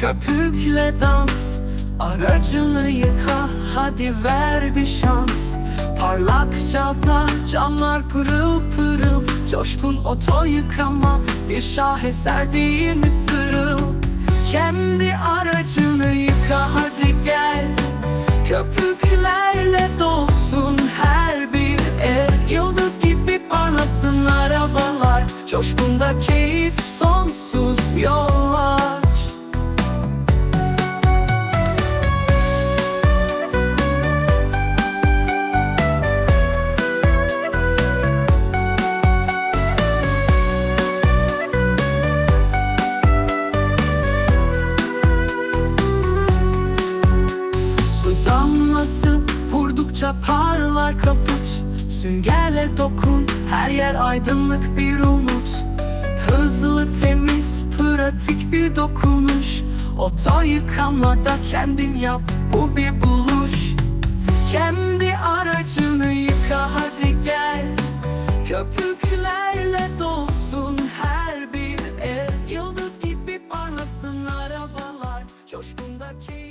Köpükle dans Aracını yıka hadi ver bir şans. Parlak camlar camlar pırıl pırıl Coşkun oto yıkama bir şaheser değil mi sırıl. Kendi aracını yıka hadi gel. Köpüklerle dolsun her bir ev Yıldız gibi parlasın arabalar Coşkunda keyif sonsuz Kollar kaput, süngerle dokun. Her yer aydınlık bir umut. Hızlı temiz, pratik bir dokunuş. Oto yıkamada kendin yap, bu bir buluş. Kendi aracını yıka hadi gel. Köpüklerle dolsun her bir ev. Yıldız gibi parlasın arabalar. Coşkundaki